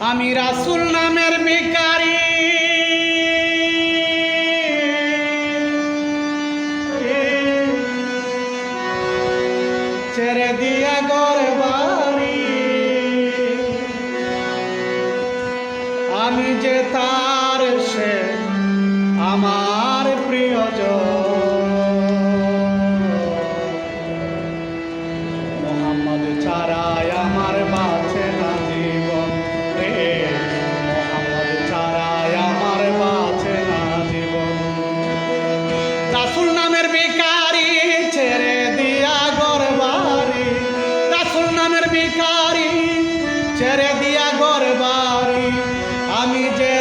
আমি রাসুল নামের বেকারি ছেড়ে দিয়া গড়ে রাসুল নামের বেকারি ছেড়ে দিয়া গরবারি রাসুল নামের বেকারি ছেড়ে দিয়া গরবারি আমি যে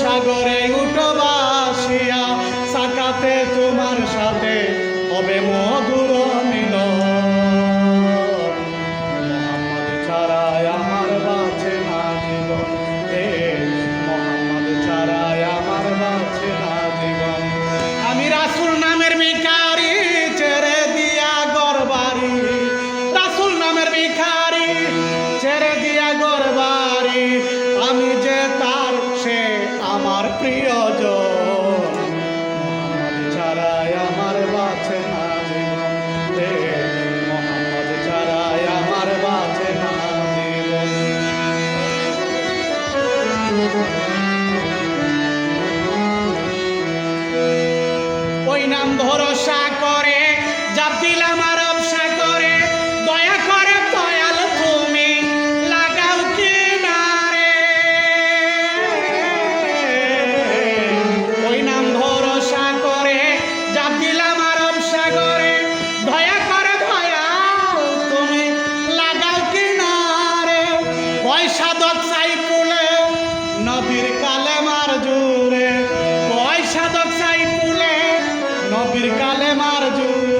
সাগরে প্রিয়জন নবীর কালেমার যুগ